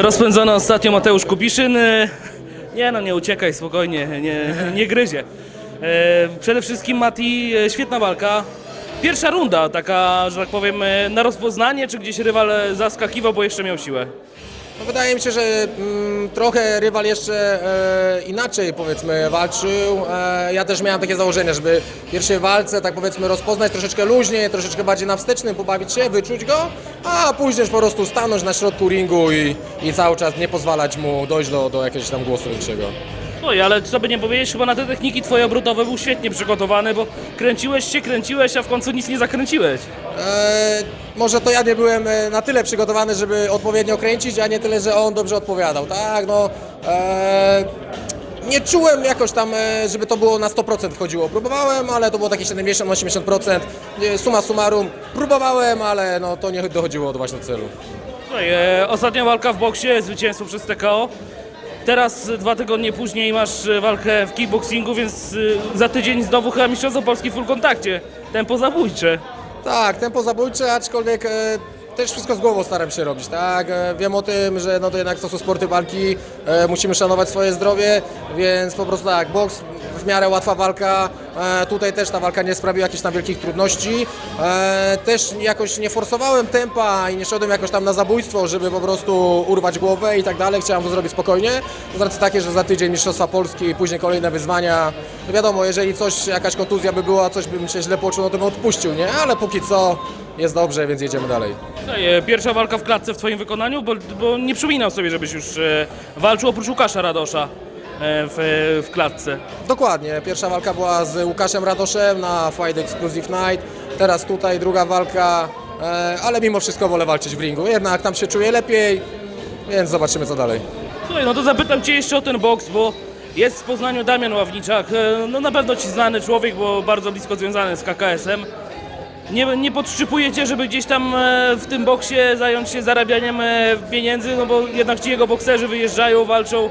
Rozpędzony ostatnio Mateusz Kubiszyn. E, Nie no, nie uciekaj, spokojnie, nie, nie gryzie. E, Przede wszystkim Mati, e, świetna walka. Pierwsza runda, taka, że tak powiem, na rozpoznanie, czy gdzieś rywal zaskakiwał, bo jeszcze miał siłę? No wydaje mi się, że mm, trochę rywal jeszcze e, inaczej powiedzmy walczył. E, ja też miałem takie założenie, żeby w pierwszej walce tak powiedzmy rozpoznać troszeczkę luźniej, troszeczkę bardziej na wstecznym, pobawić się, wyczuć go, a później po prostu stanąć na środku ringu i, i cały czas nie pozwalać mu dojść do, do jakiegoś tam głosu większego. Oj, ale co by nie powiedzieć, chyba na te techniki twoje obrotowe był świetnie przygotowany, bo kręciłeś się, kręciłeś, a w końcu nic nie zakręciłeś. E, może to ja nie byłem e, na tyle przygotowany, żeby odpowiednio kręcić, a nie tyle, że on dobrze odpowiadał. Tak, no. E, nie czułem jakoś tam, e, żeby to było na 100% wchodziło. Próbowałem, ale to było takie 70-80%. Nie, Suma summarum, próbowałem, ale no, to nie dochodziło do właśnie celu. E, ostatnia walka w boksie, zwycięstwo przez TKO. Teraz, dwa tygodnie później, masz e, walkę w kickboxingu, więc e, za tydzień znowu chyba Mistrzostwo Polski w full kontakcie. Tempo zabójcze. Tak, tempo zabójcze, aczkolwiek e, też wszystko z głową staram się robić, tak? Wiem o tym, że no to jednak to są sporty walki, musimy szanować swoje zdrowie, więc po prostu tak, boks w miarę łatwa walka, e, tutaj też ta walka nie sprawiła jakichś tam wielkich trudności, e, też jakoś nie forsowałem tempa i nie szedłem jakoś tam na zabójstwo, żeby po prostu urwać głowę i tak dalej, chciałem to zrobić spokojnie, z racji takiej, że za tydzień Mistrzostwa Polski i później kolejne wyzwania, no wiadomo, jeżeli coś, jakaś kontuzja by była, coś bym się źle poczuł, no to bym odpuścił, nie? Ale póki co jest dobrze, więc jedziemy dalej. Słuchaj, e, Pierwsza walka w klatce w twoim wykonaniu, bo, bo nie przypominam sobie, żebyś już walczył oprócz Łukasza Radosza w, w klatce. Dokładnie, pierwsza walka była z Łukaszem Radoszem na Fight Exclusive Night, teraz tutaj druga walka, e, ale mimo wszystko wolę walczyć w ringu, jednak tam się czuję lepiej, więc zobaczymy co dalej. Słuchaj, no to zapytam cię jeszcze o ten boks, bo jest w Poznaniu Damian Ławniczak, e, no na pewno ci znany człowiek, bo bardzo blisko związany z KKS-em. Nie, nie podszczypujecie, żeby gdzieś tam e, w tym boksie zająć się zarabianiem e, pieniędzy, no bo jednak ci jego bokserzy wyjeżdżają, walczą,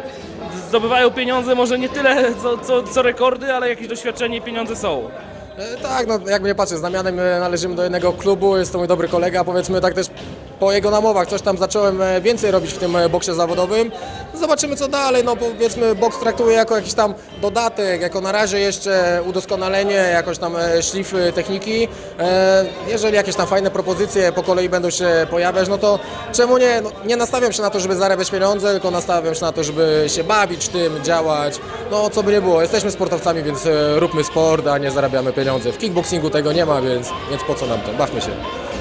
zdobywają pieniądze, może nie tyle co, co, co rekordy, ale jakieś doświadczenie i pieniądze są. E, Tak, no jakby nie patrzę, z Damianem e, należymy do jednego klubu, jest to mój dobry kolega, powiedzmy tak też po jego namowach coś tam zacząłem e, więcej robić w tym e, boksie zawodowym. Zobaczymy co dalej, no powiedzmy boks traktuję jako jakiś tam dodatek, jako na razie jeszcze udoskonalenie, jakoś tam e, szlify techniki. Jeżeli jakieś tam fajne propozycje po kolei będą się pojawiać, no to czemu nie? No, nie nastawiam się na to, żeby zarabiać pieniądze, tylko nastawiam się na to, żeby się bawić tym, działać. No co by nie było, jesteśmy sportowcami, więc róbmy sport, a nie zarabiamy pieniądze. W kickboxingu tego nie ma, więc, więc po co nam to? Bawmy się.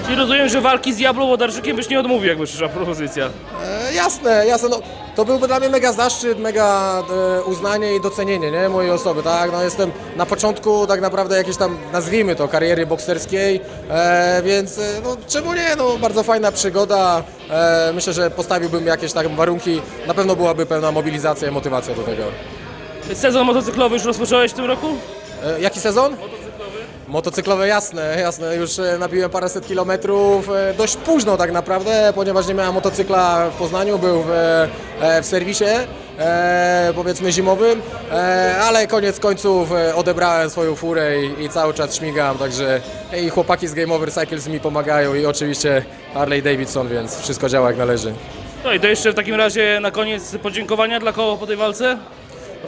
Czyli rozumiem, że walki z Diablo Łodarczykiem byś nie odmówił, jakby przyszła propozycja. E, jasne, jasne, no to byłby dla mnie mega zaszczyt, mega e, uznanie i docenienie, nie, mojej osoby, tak, no jestem na początku tak naprawdę jakiejś tam, nazwijmy to, kariery bokserskiej, e, więc e, no czemu nie, no bardzo fajna przygoda, e, myślę, że postawiłbym jakieś tak warunki, na pewno byłaby pełna mobilizacja i motywacja do tego. Sezon motocyklowy już rozpocząłeś w tym roku? E, jaki sezon? Motocyklowe, jasne, jasne. Już e, nabiłem paręset kilometrów, e, dość późno tak naprawdę, ponieważ nie miałem motocykla w Poznaniu, był w, e, w serwisie, powiedzmy zimowym, ale koniec końców odebrałem swoją furę i, i cały czas śmigam, także i chłopaki z Game Over Cycles mi pomagają i oczywiście Harley Davidson, więc wszystko działa jak należy. No i to jeszcze w takim razie na koniec podziękowania dla koło po tej walce.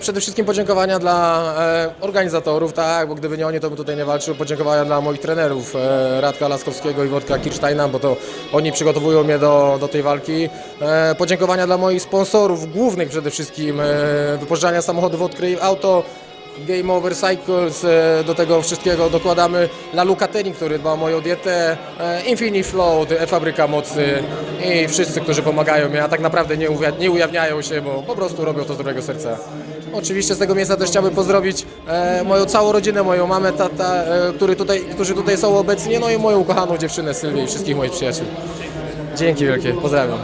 Przede wszystkim podziękowania dla e, organizatorów, tak, bo gdyby nie oni, to bym tutaj nie walczył. Podziękowania dla moich trenerów, e, Radka Laskowskiego i Wodka Kirsteina, bo to oni przygotowują mnie do, do tej walki. E, podziękowania dla moich sponsorów, głównych przede wszystkim, wypożyczania samochodów od Crave Auto, Game Over Cycles, do tego wszystkiego dokładamy Lalu Catering, który dba o moją dietę, Infinity Float, e-Fabryka Mocy i wszyscy, którzy pomagają mi, a tak naprawdę nie, uwia- nie ujawniają się, bo po prostu robią to z dobrego serca. Oczywiście z tego miejsca też chciałbym pozdrowić e, moją całą rodzinę, moją mamę, tata, e, który tutaj, którzy tutaj są obecni, no i moją ukochaną dziewczynę Sylwię i wszystkich moich przyjaciół. Dzięki wielkie, pozdrawiam.